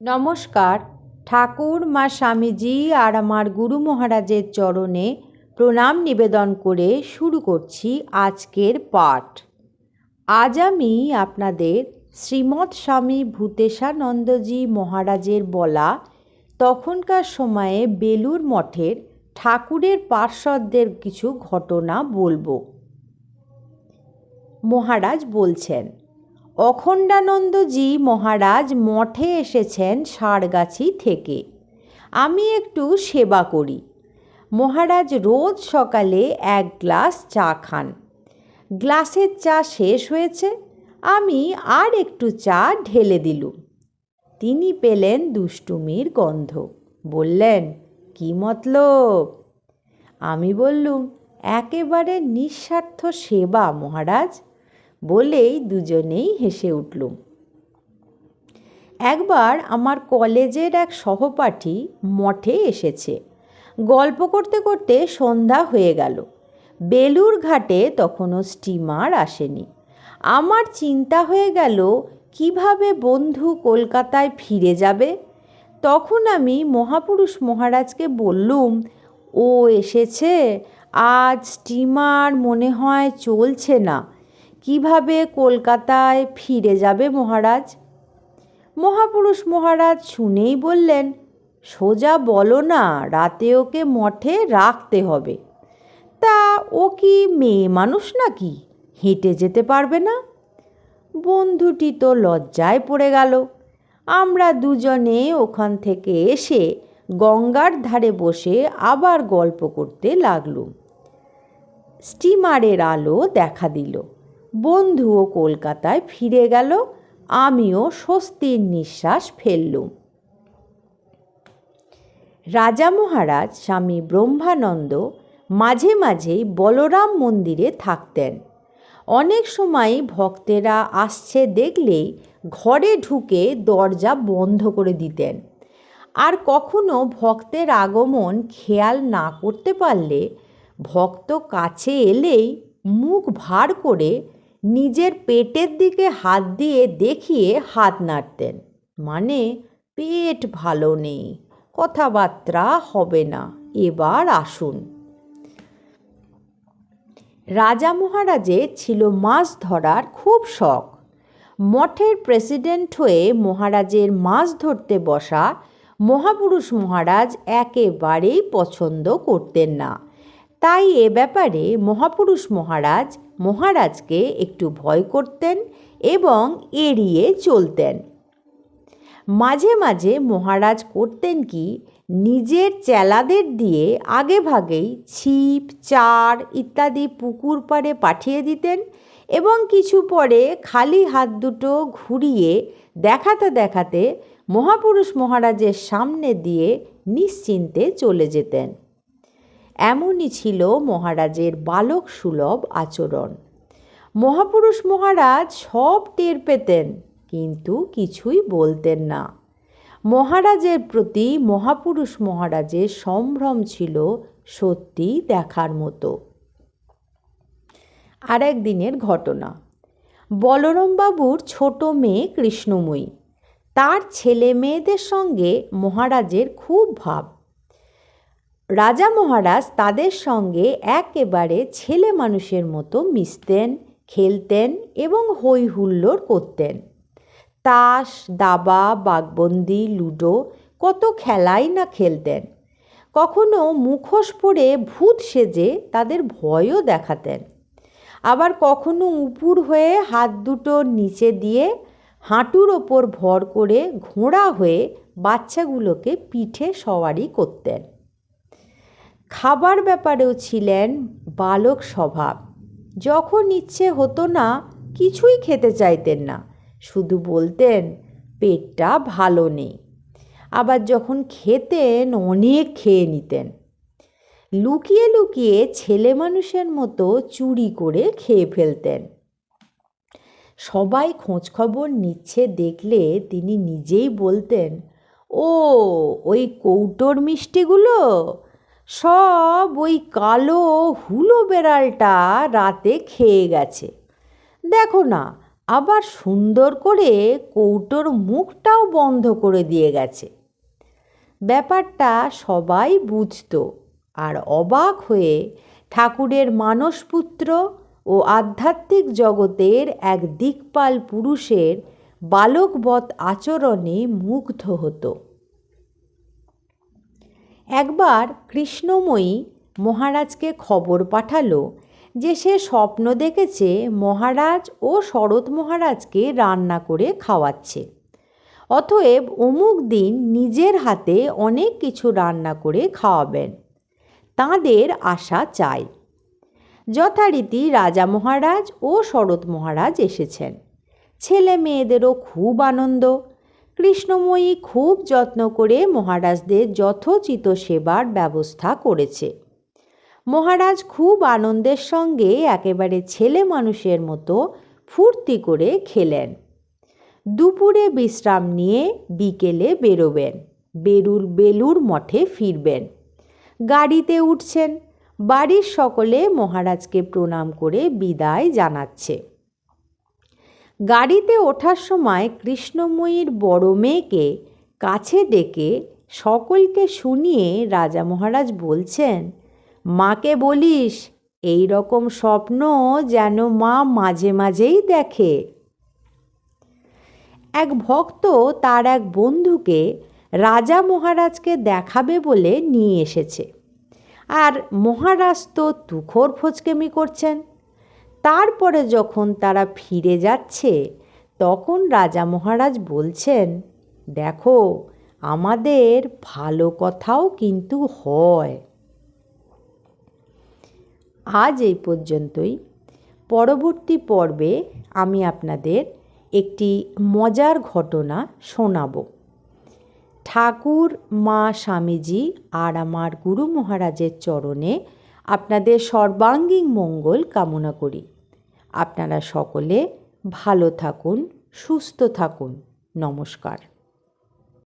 নমস্কার। ঠাকুর, মা স্বামীজি আর আমার গুরু মহারাজের চরণে প্রণাম নিবেদন করে শুরু করছি আজকের পাঠ। আজ আমি আপনাদের শ্রীমৎ স্বামী ভূতেশানন্দজি মহারাজের বলা তখনকার সময়ে বেলুর মঠের ঠাকুরের পার্শ্বদের কিছু ঘটনা বলব। মহারাজ বলছেন অখণ্ডানন্দজি মহারাজ মঠে এসেছেন সারগাছি থেকে। আমি একটু সেবা করি। মহারাজ রোজ সকালে এক গ্লাস চা খান। গ্লাসের চা শেষ হয়েছে, আমি আর একটু চা ঢেলে দিলুম। তিনি পেলেন দুষ্টুমির গন্ধ। বললেন, কি মতলব? আমি বললুম, একেবারে নিঃস্বার্থ সেবা মহারাজ। বলেই দুজনেই হেসে উঠলুম একবার আমার কলেজের এক সহপাঠী মঠে এসেছে। গল্প করতে করতে সন্ধ্যা হয়ে গেল। বেলুর ঘাটে তখনও স্টিমার আসেনি। আমার চিন্তা হয়ে গেল, কীভাবে বন্ধু কলকাতায় ফিরে যাবে? তখন আমি মহাপুরুষ মহারাজকে বললুম, ও এসেছে, আজ স্টিমার মনে হয় চলছে না। কীভাবে কলকাতায় ফিরে যাবে মহারাজ? মহাপুরুষ মহারাজ শুনেই বললেন, সোজা বলো না, রাতে ওকে মঠে রাখতে হবে। তা ও কি মেয়ে মানুষ নাকি? হেঁটে যেতে পারবে না? বন্ধুটি তো লজ্জায় পড়ে গেল। আমরা দুজনে ওখান থেকে এসে গঙ্গার ধারে বসে আবার গল্প করতে লাগলুম। স্টিমারের আলো দেখা দিল। বন্ধুও কলকাতায় ফিরে গেল, আমিও স্বস্তির নিঃশ্বাস ফেললুম। রাজা মহারাজ স্বামী ব্রহ্মানন্দ মাঝে মাঝেই বলরাম মন্দিরে থাকতেন। অনেক সময় ভক্তেরা আসছে দেখলেই ঘরে ঢুকে দরজা বন্ধ করে দিতেন। আর কখনো ভক্তের আগমন খেয়াল না করতে পারলে ভক্ত কাছে এলেই মুখ ভার করে নিজের পেটের দিকে হাত দিয়ে দেখিয়ে হাত নাড়তেন। মানে পেট ভালো নেই, কথাবার্তা হবে না, এবার আসুন। রাজা মহারাজের ছিল মাছ ধরার খুব শখ। মঠের প্রেসিডেন্ট হয়ে মহারাজের মাছ ধরতে বসা মহাপুরুষ মহারাজ একেবারেই পছন্দ করতেন না। তাই এ ব্যাপারে মহাপুরুষ মহারাজ মহারাজকে একটু ভয় করতেন এবং এড়িয়ে চলতেন। মাঝে মাঝে মহারাজ করতেন কি, নিজের চেলাদের দিয়ে আগে ভাগেই ছিপ, চার ইত্যাদি পুকুর পাড়ে পাঠিয়ে দিতেন এবং কিছু পরে খালি হাত দুটো ঘুরিয়ে দেখাতে দেখাতে মহাপুরুষ মহারাজের সামনে দিয়ে নিশ্চিন্তে চলে যেতেন। এমনই ছিল মহারাজের বালক সুলভ আচরণ। মহাপুরুষ মহারাজ সব টের পেতেন, কিন্তু কিছুই বলতেন না। মহারাজের প্রতি মহাপুরুষ মহারাজের সম্ভ্রম ছিল সত্যি দেখার মতো। আর একদিনের ঘটনা। বলরমবাবুর ছোট মেয়ে কৃষ্ণময়ী, তার ছেলে মেয়েদের সঙ্গে মহারাজের খুব ভাব। রাজা মহারাজ তাদের সঙ্গে একেবারে ছেলে মানুষের মতো মিশতেন, খেলতেন এবং হই হুল্লোড় করতেন। তাস, দাবা বাগবন্দি লুডো কত খেলাই না খেলতেন। কখনো মুখোশ পরে ভূত সেজে তাদের ভয়ও দেখাতেন। আবার কখনো উপুর হয়ে হাত দুটো নিচে দিয়ে হাঁটুর ওপর ভর করে ঘোড়া হয়ে বাচ্চাগুলোকে পিঠে সওয়ারি করতেন। খাবার ব্যাপারেও ছিলেন বালক স্বভাব। যখন ইচ্ছে হতো না, কিছুই খেতে চাইতেন না। শুধু বলতেন, পেটটা ভালো নেই। আবার যখন খেতেন, অনেক খেয়ে নিতেন। লুকিয়ে লুকিয়ে ছেলে মানুষের মতো চুরি করে খেয়ে ফেলতেন। সবাই খোঁজখবর নিচ্ছে দেখলে তিনি নিজেই বলতেন, ও, ওই কৌটোর মিষ্টিগুলো? সব ওই কালো হুলো বেড়ালটা রাতে খেয়ে গেছে। দেখো না, আবার সুন্দর করে কৌটোর মুখটাও বন্ধ করে দিয়ে গেছে। ব্যাপারটা সবাই বুঝত আর অবাক হয়ে ঠাকুরের মানসপুত্র ও আধ্যাত্মিক জগতের এক দিকপাল পুরুষের বালকবৎ আচরণে মুগ্ধ হতো। একবার কৃষ্ণময়ী মহারাজকে খবর পাঠালো যে সে স্বপ্ন দেখেছে মহারাজ ও শরৎ মহারাজকে রান্না করে খাওয়াচ্ছে। অতএব অমুক দিন নিজের হাতে অনেক কিছু রান্না করে খাওয়াবেন। তাঁদের আশা চাই। যথারীতি রাজা মহারাজ ও শরৎ মহারাজ এসেছেন। ছেলে মেয়েদেরও খুব আনন্দ। কৃষ্ণময়ী খুব যত্ন করে মহারাজদের যথোচিত সেবার ব্যবস্থা করেছে। মহারাজ খুব আনন্দের সঙ্গে একেবারে ছেলে মানুষের মতো ফুর্তি করে খেলেন। দুপুরে বিশ্রাম নিয়ে বিকেলে বেরোবেন, বেরুর বেলুর মঠে ফিরবেন। গাড়িতে উঠছেন, বাড়ির সকলে মহারাজকে প্রণাম করে বিদায় জানাচ্ছে। গাড়িতে ওঠার সময় কৃষ্ণময়ীর বড় মেয়েকে কাছে ডেকে সকলকে শুনিয়ে রাজা মহারাজ বলছেন, মাকে বলিস, এই রকম স্বপ্ন যেন মা মাঝে মাঝেই দেখে। এক ভক্ত তার এক বন্ধুকে রাজা মহারাজকে দেখাবে বলে নিয়ে এসেছে। আর মহারাজ তো তুখোর ফচকেমি করছেন। তারপরে যখন তারা ফিরে যাচ্ছে, তখন রাজা মহারাজ বলছেন, দেখো, আমাদের ভালো কথাও কিন্তু হয়। আজ এই পর্যন্তই। পরবর্তী পর্বে আমি আপনাদের একটি মজার ঘটনা শোনাব। ঠাকুর, মা, স্বামীজি আর আমার গুরু মহারাজের চরণে আপনাদের সর্বাঙ্গীন মঙ্গল কামনা করি। আপনারা সকলে ভালো থাকুন সুস্থ থাকুন। নমস্কার।